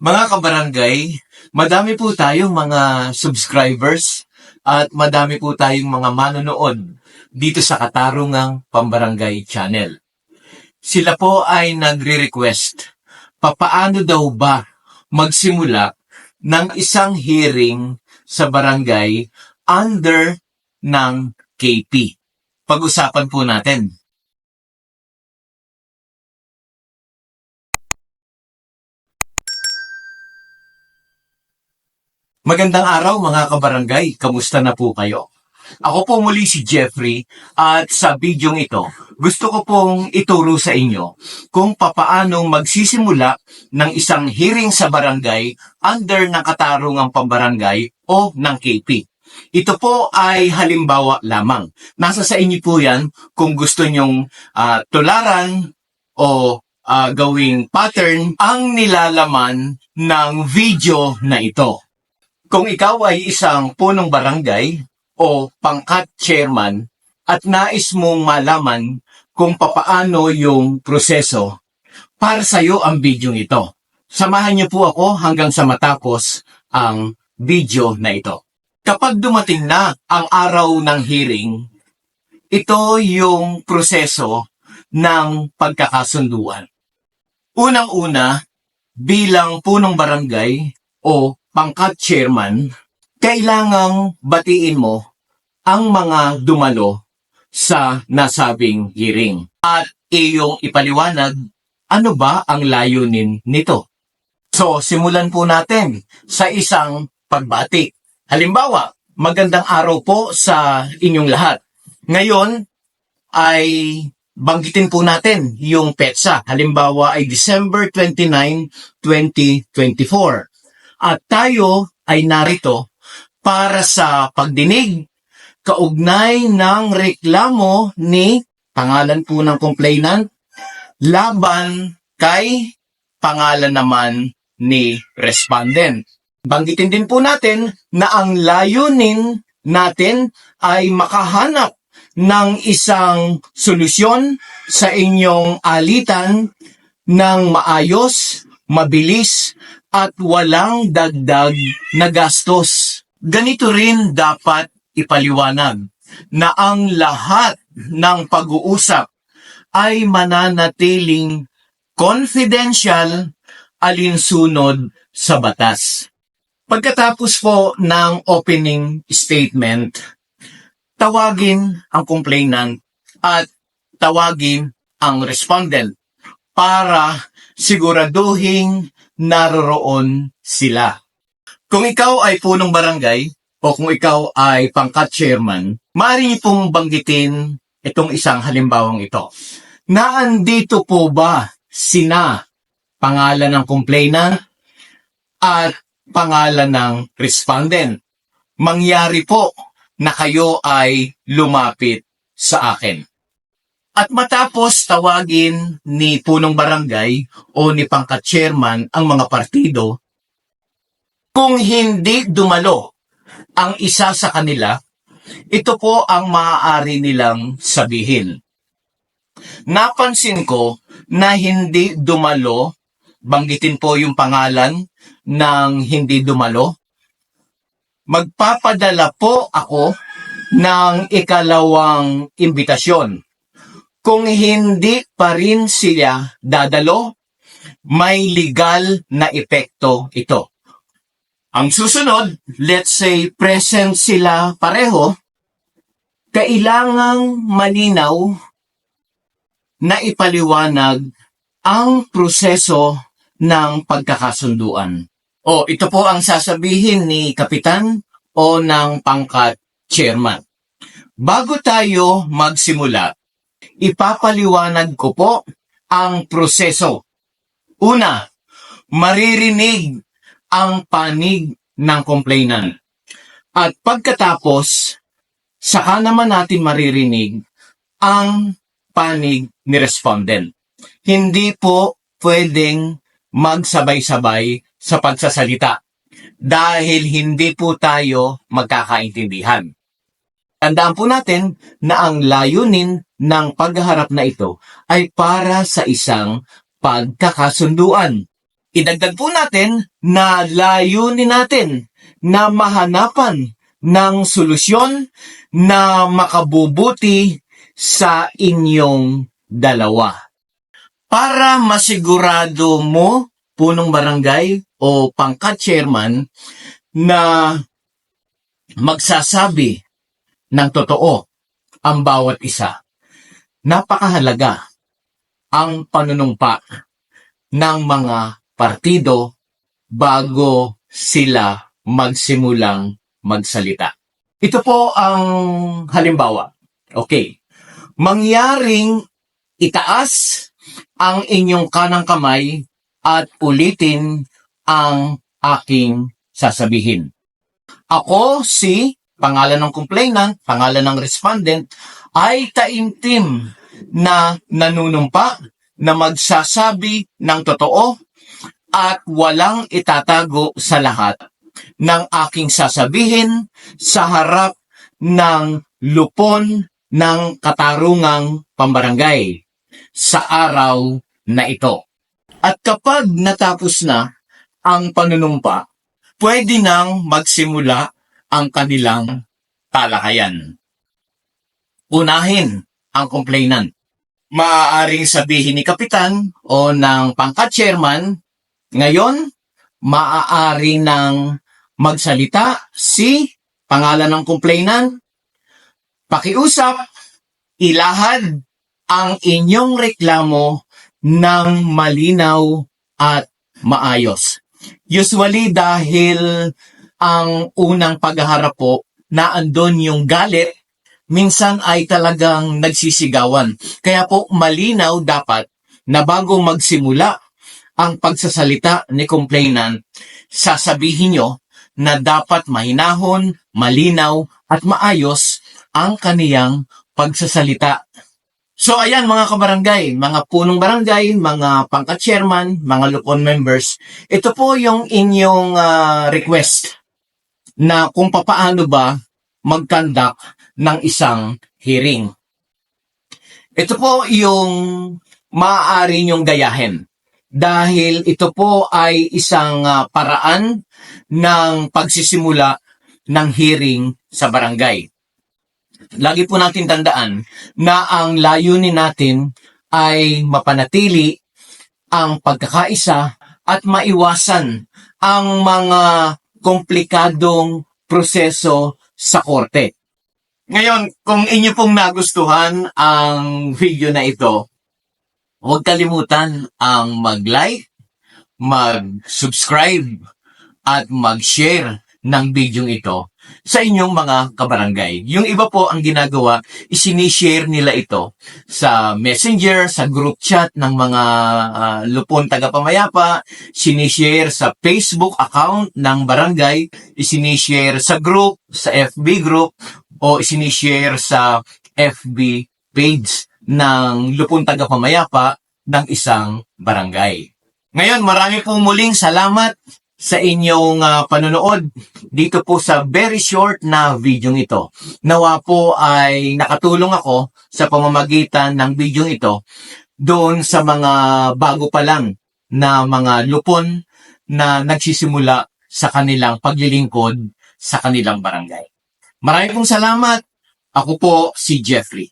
Mga kabarangay, madami po tayong mga subscribers at madami po tayong mga manonood dito sa Katarungang Pambarangay Channel. Sila po ay nagre-request, papaano daw ba magsimula ng isang hearing sa barangay under ng KP? Pag-usapan po natin. Magandang araw mga kabarangay, kamusta na po kayo? Ako po muli si Jeffrey at sa bidyong ito, gusto ko pong ituro sa inyo kung papaanong magsisimula ng isang hearing sa barangay under ng katarungang pambarangay o ng KP. Ito po ay halimbawa lamang. Nasa sa inyo po yan kung gusto nyong ah, tularan o ah, gawing pattern ang nilalaman ng video na ito. Kung ikaw ay isang punong barangay o pangkat chairman at nais mong malaman kung papaano yung proseso, para sa iyo ang video ito. Samahan niyo po ako hanggang sa matapos ang video na ito. Kapag dumating na ang araw ng hearing, ito yung proseso ng pagkakasunduan. Unang-una, bilang punong barangay o pangkat chairman, kailangang batiin mo ang mga dumalo sa nasabing hearing at iyong ipaliwanag ano ba ang layunin nito. So, simulan po natin sa isang pagbati. Halimbawa, magandang araw po sa inyong lahat. Ngayon ay banggitin po natin yung petsa. Halimbawa ay December 29, 2024. At tayo ay narito para sa pagdinig kaugnay ng reklamo ni pangalan po ng complainant laban kay pangalan naman ni respondent. Banggitin din po natin na ang layunin natin ay makahanap ng isang solusyon sa inyong alitan ng maayos, mabilis, at walang dagdag na gastos. Ganito rin dapat ipaliwanag na ang lahat ng pag-uusap ay mananatiling confidential alinsunod sa batas. Pagkatapos po ng opening statement, tawagin ang complainant at tawagin ang respondent para siguraduhin naroroon sila. Kung ikaw ay punong barangay o kung ikaw ay pangkat chairman, maaari pong banggitin itong isang halimbawang ito. Naandito po ba sina pangalan ng complainant at pangalan ng respondent? Mangyari po na kayo ay lumapit sa akin. At matapos tawagin ni punong barangay o ni pangkat chairman ang mga partido, kung hindi dumalo ang isa sa kanila, ito po ang maaari nilang sabihin. Napansin ko na hindi dumalo, banggitin po yung pangalan ng hindi dumalo. Magpapadala po ako ng ikalawang imbitasyon. Kung hindi pa rin sila dadalo, may legal na epekto ito. Ang susunod, let's say present sila pareho, kailangang malinaw na ipaliwanag ang proseso ng pagkakasunduan. O ito po ang sasabihin ni kapitan o ng pangkat chairman. Bago tayo magsimula, ipapaliwanag ko po ang proseso. Una, maririnig ang panig ng complainant. At pagkatapos, saka naman natin maririnig ang panig ni respondent. Hindi po pwedeng magsabay-sabay sa pagsasalita dahil hindi po tayo magkakaintindihan. Tandaan po natin na ang layunin ng pagharap na ito ay para sa isang pagkakasunduan. idagdag po natin na layunin natin na mahanapan ng solusyon na makabubuti sa inyong dalawa. Para masigurado mo, punong barangay o pangkat chairman, na magsasabi ng totoo ang bawat isa. Napakahalaga ang panunumpa ng mga partido bago sila magsimulang magsalita. Ito po ang halimbawa. Okay. Mangyaring itaas ang inyong kanang kamay at ulitin ang aking sasabihin. Ako si pangalan ng complainant, pangalan ng respondent, ay taimtim na nanunumpa na magsasabi ng totoo at walang itatago sa lahat ng aking sasabihin sa harap ng lupon ng katarungang pambarangay sa araw na ito. At kapag natapos na ang panunumpa, pwede nang magsimula ang kanilang talakayan. Unahin ang complainant. Maaaring sabihin ni kapitan o ng pangkat chairman, ngayon, maaari nang magsalita si pangalan ng complainant, pakiusap, ilahad ang inyong reklamo ng malinaw at maayos. Usually dahil ang unang paghaharap po na andon yung galit, minsan ay talagang nagsisigawan. Kaya po malinaw dapat na bago magsimula ang pagsasalita ni complainant, sasabihin nyo na dapat mahinahon, malinaw at maayos ang kaniyang pagsasalita. So ayan mga kabarangay, mga punong barangay, mga pangkat chairman, mga lupon members, ito po yung inyong ah, request na kung papaano ba mag-conduct ng isang hearing. Ito po yung maaari nyong gayahin dahil ito po ay isang ah, paraan ng pagsisimula ng hearing sa barangay. Lagi po natin tandaan na ang layunin natin ay mapanatili ang pagkakaisa at maiwasan ang mga komplikadong proseso sa korte. Ngayon, kung inyo pong nagustuhan ang video na ito, huwag kalimutan ang mag-like, mag-subscribe, at mag-share ng video ito sa inyong mga kabarangay. Yung iba po ang ginagawa, isinishare nila ito sa messenger, sa group chat ng mga ah, lupon tagapamayapa, sinishare sa Facebook account ng barangay, isinishare sa group, sa FB group, o isinishare sa FB page ng lupon tagapamayapa ng isang barangay. Ngayon, marami pong muling salamat sa inyong ah, panonood dito po sa very short na video ito. Nawa po ay nakatulong ako sa pamamagitan ng video ito doon sa mga bago pa lang na mga lupon na nagsisimula sa kanilang paglilingkod sa kanilang barangay. Maraming pong salamat. Ako po si Jeffrey.